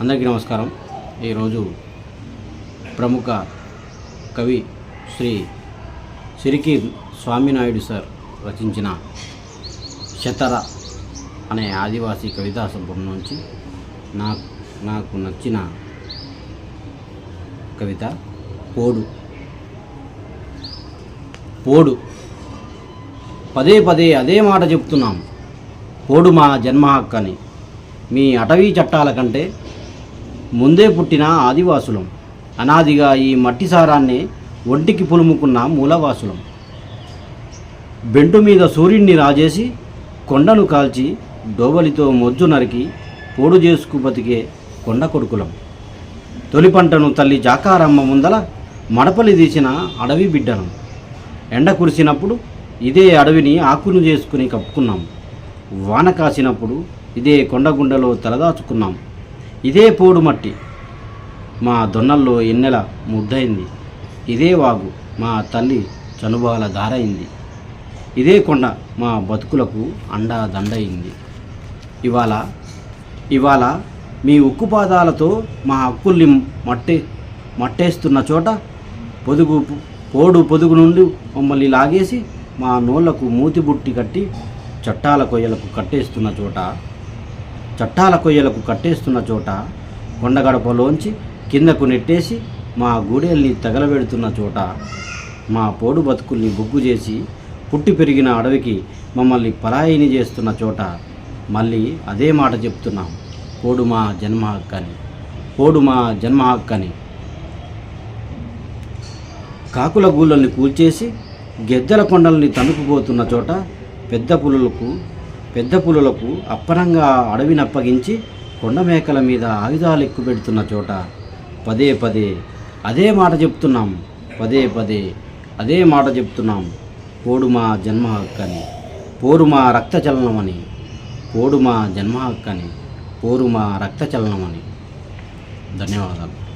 అందరికీ నమస్కారం. ఈరోజు ప్రముఖ కవి శ్రీ సిరికి స్వామినాయుడు సార్ రచించిన శతర అనే ఆదివాసీ కవితా సంపుటం నుంచి నాకు నాకు నచ్చిన కవిత పోడు. పోడు. పదే పదే అదే మాట చెప్తున్నాం. పోడు మా జన్మ హక్కు అని. మీ అటవీ చట్టాల కంటే ముందే పుట్టిన ఆదివాసులం. అనాదిగా ఈ మట్టి సారాన్ని ఒంటికి పులుముకున్న మూలవాసులం. బెంటు మీద సూర్యుడిని రాజేసి కొండను కాల్చి డోబలితో మొజ్జు నరికి పోడు చేసుకు బతికే కొండ కొడుకులం. తొలి పంటను తల్లి జాకారమ్మ ముందల మడపలి తీసిన అడవి బిడ్డను ఎండ కురిసినప్పుడు ఇదే అడవిని ఆకును చేసుకుని కప్పుకున్నాం. వాన కాసినప్పుడు ఇదే కొండగుండలో తలదాచుకున్నాం. ఇదే పోడు మట్టి మా దొన్నల్లో ఎన్నెల ముద్దయింది. ఇదే వాగు మా తల్లి చనుబాల దారైంది. ఇదే కొండ మా బతుకులకు అండా దండయింది. ఇవాళ ఇవాళ మీ ఉక్కు పాదాలతో మా హక్కుల్ని మట్టే మట్టేస్తున్న చోట పొదుగు పోడు పొదుగు నుండి మమ్మల్ని లాగేసి మా నోళ్ళకు మూతిబుట్టి కట్టి చట్టాల కొయ్యలకు కట్టేస్తున్న చోట చట్టాల కొయ్యలకు కట్టేస్తున్న చోట కొండగడపలోంచి కిందకు నెట్టేసి మా గూడెల్ని తగలబెడుతున్న చోట మా పోడు బతుకుల్ని బొగ్గు చేసి పుట్టి పెరిగిన అడవికి మమ్మల్ని పరాయిని చేస్తున్న చోట మళ్ళీ అదే మాట చెప్తున్నాం. కోడు మా జన్మ హక్కని కోడు మా జన్మ హక్కని. కాకుల గూళ్ళని కూల్చేసి గెద్దల కొండల్ని తణుకుపోతున్న చోట పెద్ద పులులకు పెద్ద పులులకు అప్పనంగా అడవిని అప్పగించి కొండ మేకల మీద ఆయుధాలు ఎక్కుపెడుతున్న చోట పదే పదే అదే మాట చెప్తున్నాం పదే పదే అదే మాట చెప్తున్నాం పోడు మా జన్మ హక్కని పోరు మా రక్త చలనమని పోడు మా జన్మ హక్కని. కోరు మా రక్త అని ధన్యవాదాలు.